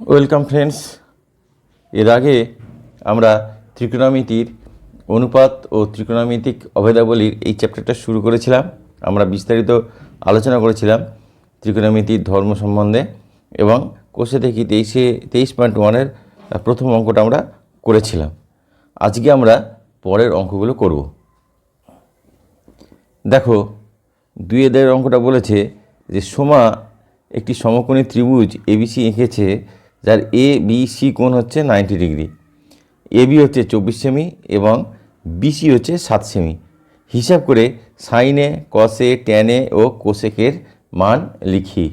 Welcome friends এর আগে আমরা ত্রিকোণমিতির অনুপাত ও ত্রিকোণমিতিক অভেদাবলীর এই চ্যাপ্টারটা শুরু করেছিলাম। আমরা বিস্তারিত আলোচনা করেছিলাম ত্রিকোণমিতির ধর্ম সম্বন্ধে এবং কোষে দেখি তেইশে, তেইশ পয়েন্ট ওয়ানের প্রথম অঙ্কটা আমরা করেছিলাম। আজকে আমরা পরের অঙ্কগুলো করব। দেখো, দুই এদের অঙ্কটা বলেছে যে সোমা একটি সমকোণী ত্রিভুজ এবিসি এঁকেছে যার এ বি সি কোণ হচ্ছে নাইনটি ডিগ্রি এবি হচ্ছে চব্বিশ সেমি এবং বিসি হচ্ছে সাত সেমি হিসাব করে সাইনে কসে ট্যানে ও কোসেকের মান লিখি।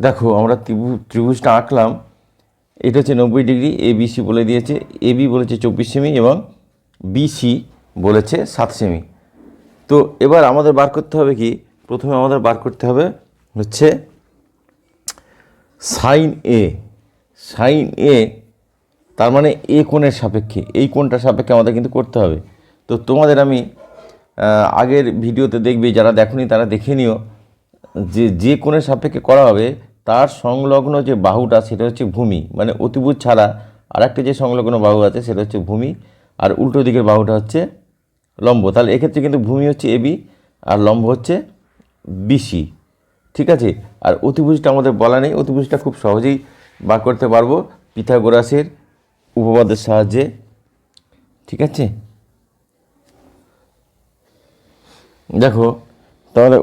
দেখো, আমরা ত্রিভুজ ত্রিভুজটা আঁকলাম। এটা হচ্ছে নব্বই ডিগ্রি এ বিসি বলে দিয়েছে। এ বি বলেছে চব্বিশ সেমি এবং বিসি বলেছে সাত সেমি তো এবার আমাদের বার করতে হবে কি? প্রথমে আমাদের বার করতে হবে হচ্ছে সাইন এ সাইন এ, তার মানে এ কোণের সাপেক্ষে, এই কোণটার সাপেক্ষে আমাদের কিন্তু করতে হবে। তো তোমাদের আমি আগের ভিডিওতে দেখবে, যারা দেখনি তারা দেখে নিও যে যে কোণের সাপেক্ষে করা হবে, তার সংলগ্ন যে বাহুটা, সেটা হচ্ছে ভূমি। মানে অতিভুজ ছাড়া আর একটা যে সংলগ্ন বাহু আছে, সেটা হচ্ছে ভূমি। আর উল্টো দিকের বাহুটা হচ্ছে লম্ব। তাহলে এক্ষেত্রে কিন্তু ভূমি হচ্ছে এবি আর লম্ব হচ্ছে বিসি ঠিক আছে? আর অতিভুজটা আমাদের বলা নেই। অতিভুজটা খুব সহজেই বার করতে পারব পিথাগোরাসের উপপাদ্যের সাহায্যে। ঠিক আছে? দেখো, তাহলে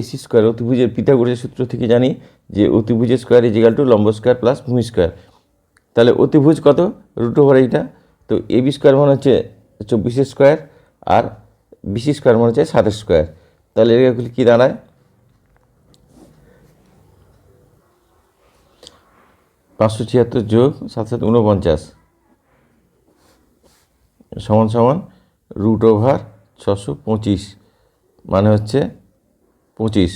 এসি স্কোয়ার অতিভুজের পিথাগোরাসের সূত্র থেকে জানি যে অতিভুজের স্কোয়ার ইজ ইকাল টু লম্ব স্কোয়ার প্লাস ভূমি স্কোয়ার। তাহলে অতিভুজ কত? রুট ওভার এইটা। তো এ বি স্কোয়ার মানে হচ্ছে চব্বিশের স্কোয়ার আর বিসি স্কোয়ার মানে হচ্ছে সাতের স্কোয়ার। তাহলে এগুলি কী দাঁড়ায়? পাঁচশো ছিয়াত্তর যোগ সাত সাত উনপঞ্চাশ সমান সমান রুট ওভার ছশো পঁচিশ মানে হচ্ছে পঁচিশ।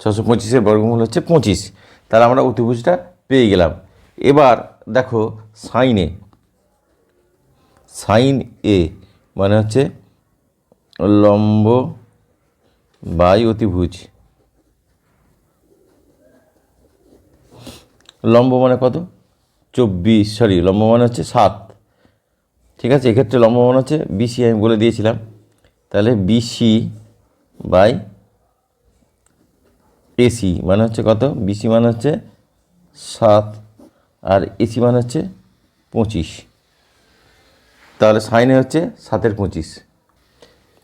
ছশো পঁচিশের বর্গমূল হচ্ছে পঁচিশ। তাহলে আমরা অতিভুজটা পেয়ে গেলাম। এবার দেখো সাইনে সাইন এ মানে হচ্ছে লম্ব বাই অতিভুজ। লম্ব মানে কত? চব্বিশ সরি লম্ব মানে হচ্ছে সাত। ঠিক আছে? এক্ষেত্রে লম্ব মানে হচ্ছে বিসি আমি বলে দিয়েছিলাম। তাহলে বিসি বাই এসি মানে হচ্ছে কত? বিসি মানে হচ্ছে সাত। আর এসি মানে হচ্ছে পঁচিশ। তাহলে সাইনে হচ্ছে সাতের পঁচিশ।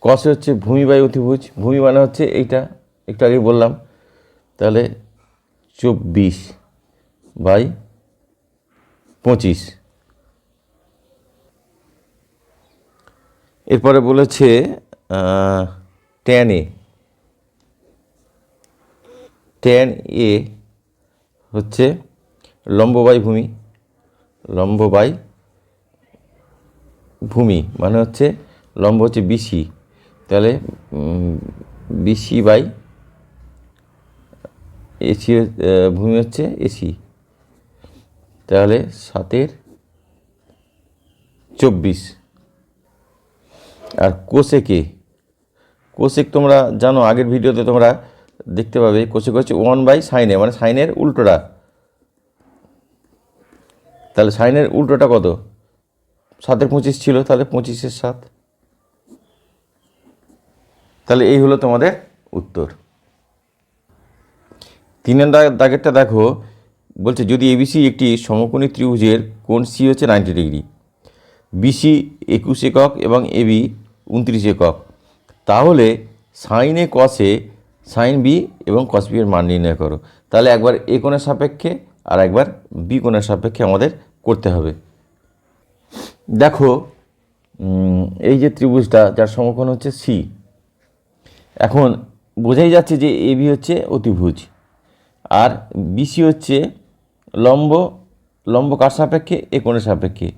কসে হচ্ছে ভূমি বাই অতিভুজ। ভূমি মানে হচ্ছে এইটা। একটু আগে বললাম। তাহলে চব্বিশ। বাই পঁচিশ। এরপরে বলেছে ট্যান এ ট্যান এ হচ্ছে লম্ব বাই ভূমি। লম্ব বাই ভূমি মানে হচ্ছে লম্ব হচ্ছে বিসি। তাহলে বিসি বাই এসি ভূমি হচ্ছে এসি। তাহলে সাতের চব্বিশ। আর কোসেকে কোসেক তোমরা জানো, আগের ভিডিওতে তোমরা দেখতে পাবে কোসেক হচ্ছে ওয়ান বাই সাইনে মানে সাইনের উল্টোটা। তাহলে সাইনের উল্টোটা কত? সাতের পঁচিশ ছিল, তাহলে পঁচিশের সাত। তাহলে এই হলো তোমাদের উত্তর। তিনের দাগেরটা দেখো বলছে, যদি এবিসি একটি সমকোণী ত্রিভুজের কোণ সি হচ্ছে নাইনটি ডিগ্রি বিসি একুশ একক এবং এবি উনত্রিশ একক, তাহলে সাইনে কসে সাইন বি এবং কস বি এর মান নির্ণয় করো। তাহলে একবার এ কোণের সাপেক্ষে আর একবার বি কোণের সাপেক্ষে আমাদের করতে হবে। দেখো এই যে ত্রিভুজটা যার সমকোণ হচ্ছে সি এখন বোঝাই যাচ্ছে যে এ বি হচ্ছে অতিভুজ আর বিসি হচ্ছে লম্ব লম্ব কার সাপেক্ষে? এ কোণের সাপেক্ষে।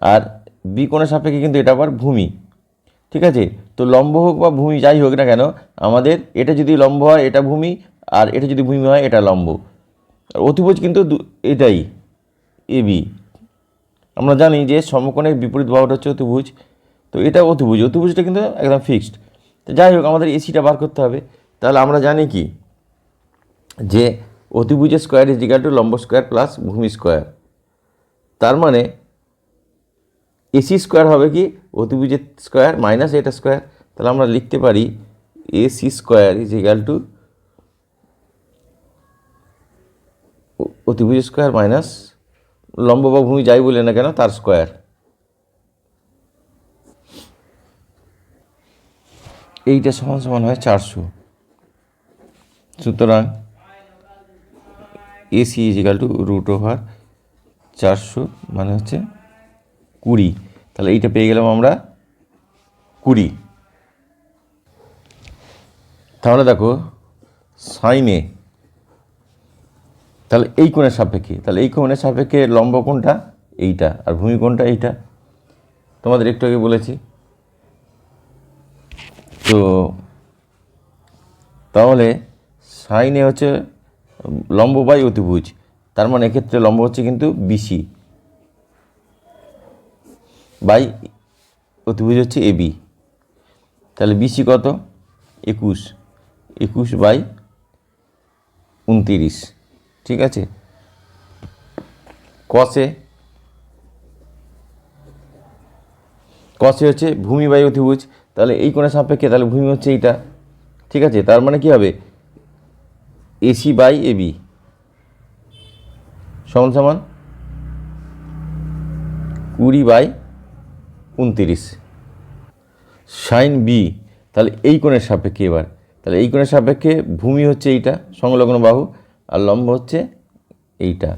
আর বি কোণের সাপেক্ষে কিন্তু এটা আবার ভূমি। ঠিক আছে? তো লম্ব হোক বা ভূমি যাই হোক না কেন, আমাদের এটা যদি লম্ব হয়, এটা ভূমি, আর এটা যদি ভূমি হয়, এটা লম্ব। আর অতিভুজ কিন্তু এটাই, এ বি। আমরা জানি যে সমকোণের বিপরীত বাহুটা হচ্ছে অতিভুজ। তো এটা অতিভুজ, অতিভুজটা কিন্তু একদম ফিক্সড। তো যাই হোক, আমাদের এসিটা বার করতে হবে। তাহলে আমরা জানি কি? যে অতিভুজের স্কোয়ার ইজ ইকাল টু লম্ব স্কোয়ার প্লাস ভূমি স্কোয়ার তার মানে এসি স্কোয়ার হবে কি? অতিভুজের স্কোয়ার মাইনাস এটা স্কোয়ার তাহলে আমরা লিখতে পারি AC square is equal to অতিভুজ স্কোয়ার মাইনাস লম্ব বা ভূমি যাই বলে না কেন, তার স্কোয়ার এইটা সমান সমান হয় চারশো। সুতরাং AC is equal to root over চারশো মানে হচ্ছে কুড়ি। তাহলে এইটা পেয়ে গেলাম আমরা কুড়ি। তাহলে দেখো সাইনে তাহলে এই কোণের সাপেক্ষে, তাহলে এই কোণের সাপেক্ষে লম্ব কোণটা এইটা আর ভূমি কোণটা এইটা। তোমাদের একটু আগে বলেছি। তো, তাহলে সাইনে হচ্ছে লম্ব বাই অতিভুজ। তার মানে এক্ষেত্রে লম্ব হচ্ছে কিন্তু বিসি বাই অতিভুজ হচ্ছে এবি তাহলে বিসি কত? একুশ। একুশ বাই উনতিরিশ। ঠিক আছে? কসে কসে হচ্ছে ভূমি বাই অতিভুজ। তাহলে এই কোণের সাপেক্ষে তাহলে ভূমি হচ্ছে এইটা। ঠিক আছে? তার মানে কি হবে? এসি বাই এবি সমান সমান কুড়ি বাই উনতিরিশ। সাইন বি তাহলে এই কোণের সাপেক্ষে এবার, তাহলে এই কোণের সাপেক্ষে ভূমি হচ্ছে এইটা, সংলগ্ন বাহু, আর লম্ব হচ্ছে এইটা।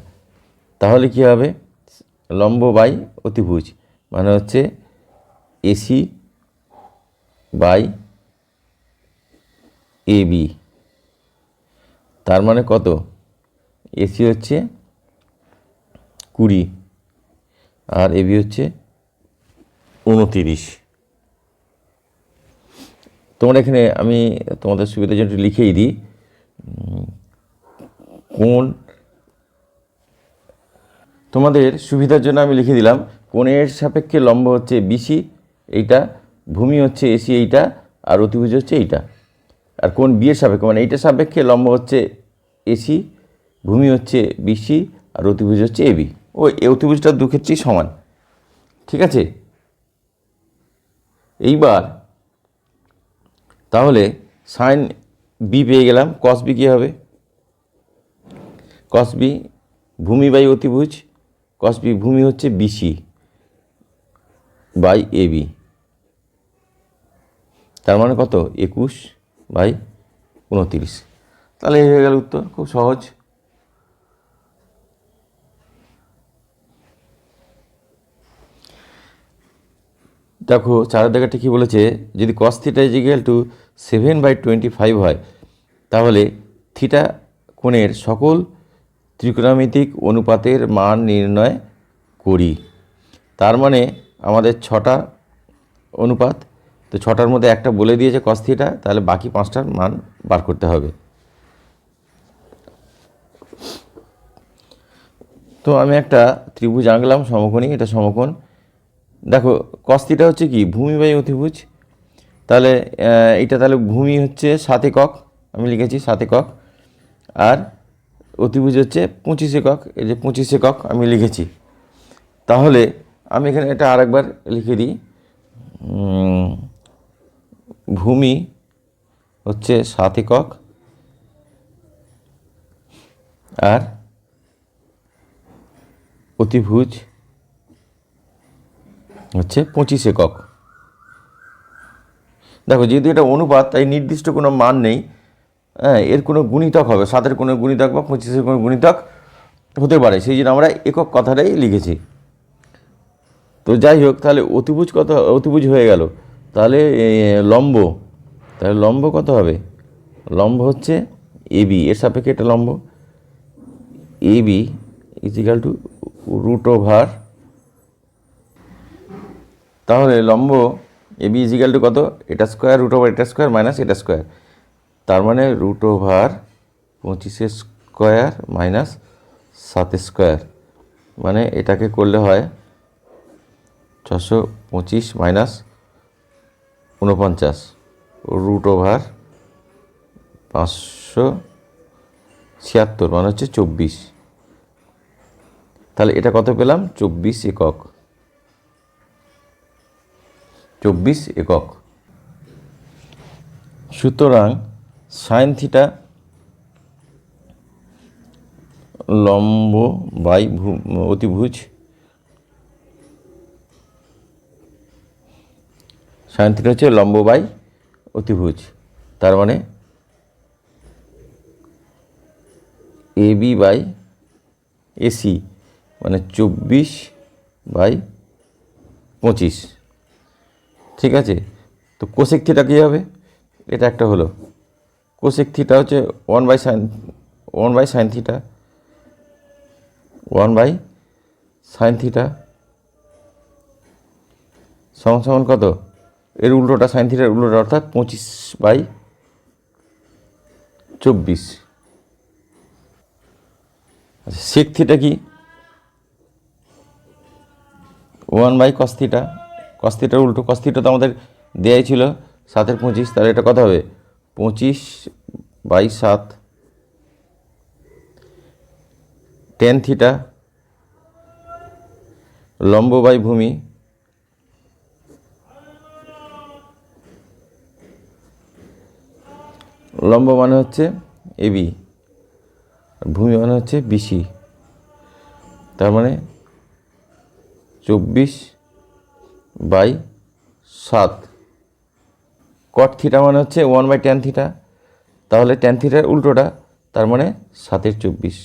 তাহলে কি হবে? লম্ব বাই অতিভুজ মানে হচ্ছে এসি বাই এ বি তার মানে কত? এসি হচ্ছে কুড়ি। আর এবি হচ্ছে উনতিরিশ। তোমরা এখানে আমি তোমাদের সুবিধার জন্য একটু লিখেই দিই। কোন তোমাদের সুবিধার জন্য আমি লিখে দিলাম, কোণের সাপেক্ষে লম্ব হচ্ছে বিসি এইটা, ভূমি হচ্ছে এসি এইটা, আর অতিভুজ হচ্ছে এইটা। আর কোন বিয়ের সাপেক্ষে? মানে এইটার সাপেক্ষে লম্ব হচ্ছে এসি ভূমি হচ্ছে বিসি আর অতিভুজ হচ্ছে এবি ও অতিভুজটা দু ক্ষেত্রেই সমান। ঠিক আছে? এইবার তাহলে সাইন বি পেয়ে গেলাম কস বি কী হবে? কস বি ভূমি বাই অতিভুজ কস বি ভূমি হচ্ছে বিসি বাই এ বি তার মানে কত? একুশ। বাই উনতিরিশ। তাহলে এই হয়ে গেল উত্তর, খুব সহজ। দেখো চারের দেখাটা কী বলেছে, যদি cos theta is to seven by twenty five হয়, তাহলে থিটা কোণের সকল ত্রিকোণামিতিক অনুপাতের মান নির্ণয় করি। তার মানে আমাদের ছটা অনুপাত তো ছটার মধ্যে একটা বলে দিয়েছে কস থিটা তাহলে বাকি পাঁচটার মান বার করতে হবে। তো আমি একটা ত্রিভুজ আঁকলাম, সমকোণী, এটা সমকোণ। দেখো কস্তিটা হচ্ছে কি? ভূমি বাই অতিভুজ। তাহলে এটা তাহলে ভূমি হচ্ছে সাত একক, আমি লিখেছি সাত একক। আর অতিভুজ হচ্ছে পঁচিশ একক, এই যে পঁচিশ একক আমি লিখেছি। তাহলে, আমি এখানে এটা আরেকবার লিখে দিই। ভূমি হচ্ছে সাত একক আর অতিভুজ হচ্ছে পঁচিশ একক। দেখো, যেহেতু এটা অনুপাত, তাই নির্দিষ্ট কোনো মান নেই। হ্যাঁ এর কোনো গুণিতক হবে। সাতের কোনো গুণিতক বা পঁচিশের কোনো গুণিতক হতে পারে। সেই জন্য আমরা একক কথাটাই লিখেছি। তো যাই হোক, তাহলে অতিভুজ কথা অতিভুজ হয়ে গেল। তাহলে লম্ব। তাহলে লম্ব কত হবে? লম্ব হচ্ছে এবি এর সাপেক্ষে এটা লম্ব। AB equal to root over তাহলে লম্ব এ বি ইজিক্যাল টু কত? এটা স্কোয়ার রুট ওভার এটা স্কোয়ার মাইনাস এটা স্কোয়ার তার মানে রুট ওভার পঁচিশের স্কোয়ার মাইনাস সাতের স্কোয়ার মানে এটাকে করলে হয় ছশো পঁচিশ মাইনাস উনপঞ্চাশ রুট ওভার পাঁচশো ছিয়াত্তর মানে হচ্ছে চব্বিশ। তাহলে এটা কত পেলাম? চব্বিশ একক। চব্বিশ একক। সুতরাং সাইন থিটা লম্ব বাই অতিভুজ সাইন হচ্ছে লম্ব বাই অতিভুজ। তার মানে এ বি বাই এসি মানে চব্বিশ বাই পঁচিশ। ঠিক আছে? তো কোসেক থিটা কী হবে? এটা একটা হলো। কোসেক থিটা হচ্ছে one by sine, one by sine theta, one by sine theta, সমান সমান কত? এর উল্টোটা সাইন থিটার উল্টোটা অর্থাৎ পঁচিশ বাই চব্বিশ। আচ্ছা সেক থিটা কি? ওয়ান বাই কস্তিটা কস্তিটার উল্টো কস্তিটা তো আমাদের দেয়াই ছিল সাতের পঁচিশ, তাহলে এটা কত হবে? পঁচিশ বাই সাত। টেন থিটা লম্ব বাই ভূমি লম্ব মানে হচ্ছে এবি আর ভূমি মানে হচ্ছে বিসি তার মানে চব্বিশ বাই সাত। কট থিটা মানে হচ্ছে ওয়ান বাই টেন থিটা তাহলে টেন থিটার উল্টোটা, তার মানে সাতের চব্বিশ।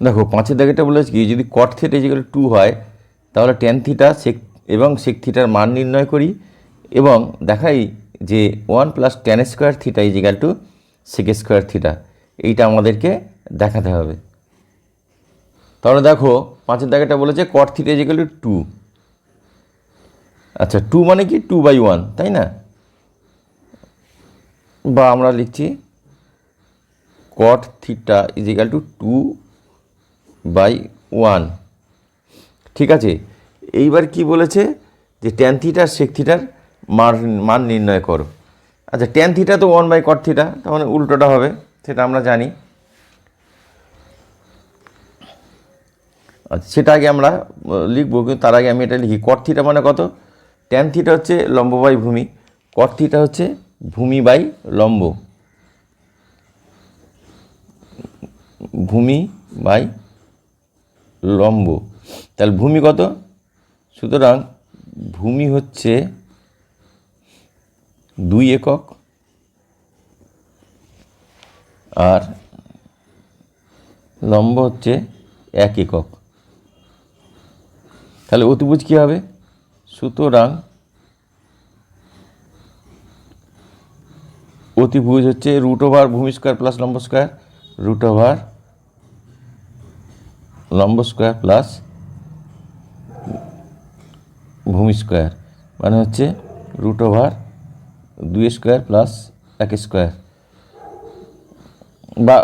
দেখো, পাঁচের দাগেটা বলেছে কি যদি কট থিটা ইজিক্যাল টু হয়, তাহলে টেন থিটা সেক এবং সেক থিটার মান নির্ণয় করি এবং দেখাই যে one plus tan square theta equal to sec square theta এইটা আমাদেরকে দেখাতে হবে। তাহলে দেখো, পাঁচের দাগেটা বলেছে cot theta equal to two two two মানে কি? টু বাই ওয়ান তাই না? বা আমরা লিখছি cot theta is equal to two by one ঠিক আছে? এইবার কি বলেছে? যে ট্যান থিটার সেক থিটার মান মান নির্ণয় করো। আচ্ছা ট্যান থিটা তো ওয়ান বাই কট থিটা মানে উল্টোটা হবে, সেটা আমরা জানি। আচ্ছা সেটা আগে আমরা লিখব, কিন্তু তার আগে আমি এটা লিখি। কট থিটা মানে কত? ট্যান থিটা হচ্ছে লম্ব বাই ভূমি। কট থিটা হচ্ছে ভূমি বাই লম্ব। ভূমি বাই লম্ব। তাহলে ভূমি কত? সুতরাং ভূমি হচ্ছে দুই একক আর লম্ব হচ্ছে এক একক। তাহলে অতিভুজ কী হবে? সুতরাং অতিভুজ হচ্ছে রুট ওভার ভূমি স্কোয়ার প্লাস লম্ব স্কোয়ার রুট ওভার লম্ব স্কোয়ার প্লাস ভূমি স্কোয়ার মানে হচ্ছে রুট ওভার দুই স্কোয়ার প্লাস এক স্কোয়ার। বা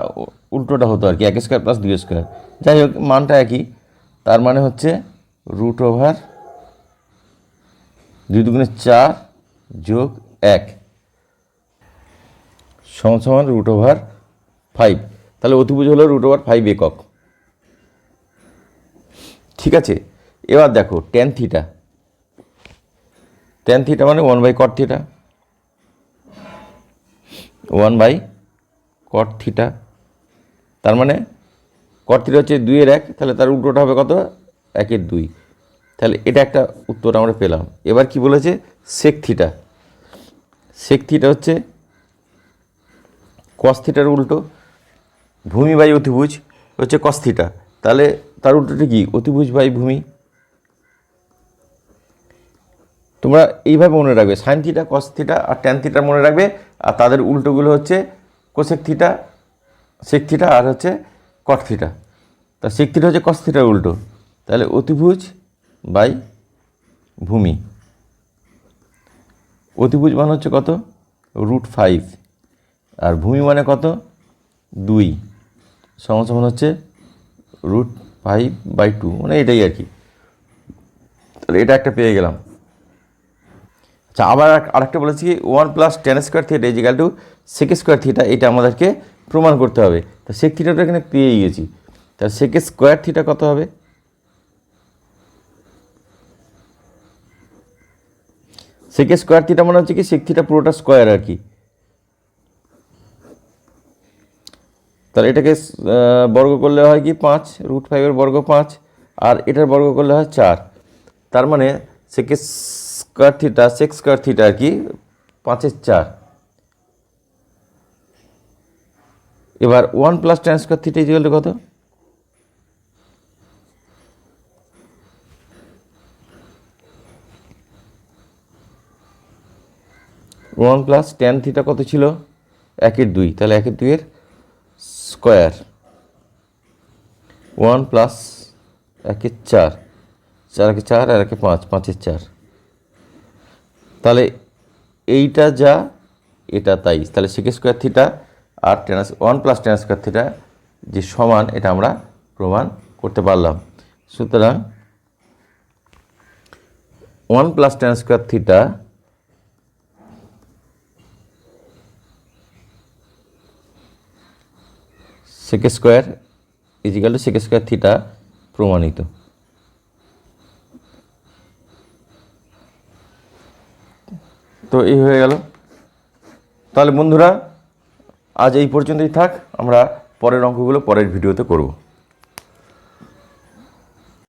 উল্টোটা হতো আর কি, এক স্কোয়ার প্লাস দুই স্কোয়ার। যাই হোক, মানটা একই, তার মানে হচ্ছে রুট ওভার দুই দুগুণে চার যোগ এক। সমান রুট ওভার ফাইভ। তাহলে অতিভুজ হলো রুট ওভার ফাইভ একক। ঠিক আছে? এবার দেখো টেন থিটা টেন থিটা মানে one by cot theta one by cot theta তার মানে কট থিটা হচ্ছে দুইয়ের এক, তাহলে তার উল্টোটা হবে কত? একের দুই। তাহলে এটা একটা উত্তর আমরা পেলাম। এবার কি বলেছে? সেক থিটা সেক থিটা হচ্ছে কস থিটার উল্টো। ভূমি বাই অতিভুজ হচ্ছে কস থিটা তাহলে তার উল্টোটা কি? অতিভুজ বাই ভূমি। তোমরা এইভাবে মনে রাখবে। সাইন থিটা কস থিটা আর ট্যান থিটা মনে রাখবে। আর তাদের উল্টোগুলো হচ্ছে কোসেক থিটা সেক থিটা আর হচ্ছে কট থিটা তা সেক থিটা হচ্ছে কস থিটার উল্টো। তাহলে অতিভুজ বাই ভূমি। অতিভুজ মানে হচ্ছে কত? রুট ফাইভ আর ভূমি মানে কত? দুই। সমান হচ্ছে রুট ফাইভ বাই টু মানে এটাই আর কি। তাহলে এটা একটা পেয়ে গেলাম। আচ্ছা আবার আর- আরেকটা বলেছি কি one plus tan square theta equal to sec square theta এটা আমাদেরকে প্রমাণ করতে হবে। তা সেক থিটাটা এখানে পেয়ে গেছি। তাহলে সেক স্কোয়ার থিটা কত হবে? সেক স্কোয়ার থিটা মানে হচ্ছে কি সেক থিটা পুরোটা স্কোয়ার আর কি। তাহলে এটাকে বর্গ করলে হয় কি, পাঁচ রুট ফাইভের বর্গ পাঁচ, আর এটার বর্গ করলে হয় চার। তার মানে সেকে square theta sec square theta আর কি? পাঁচের চার। এবার one plus tan square theta equal to কত? ওয়ান প্লাস টেন থিটা কত ছিল? একের দুই। তাহলে একের দুইয়ের স্কোয়ার ওয়ান প্লাস একের চার। চার একে চার আর একে পাঁচ। পাঁচের চার। তাহলে এইটা যা, এটা তাই। তাহলে সেকে স্কোয়ার থিটা আর tan one plus tan square theta যে সমান, এটা আমরা প্রমাণ করতে পারলাম। সুতরাং one plus tan square theta সেকে স্কোয়ার ইজিক্যাল টু সেকে স্কোয়ার থিটা প্রমাণিত। তো এই হয়ে গেল। তাহলে বন্ধুরা, আজ এই পর্যন্তই থাক। আমরা পরের অঙ্কগুলো পরের ভিডিওতে করব।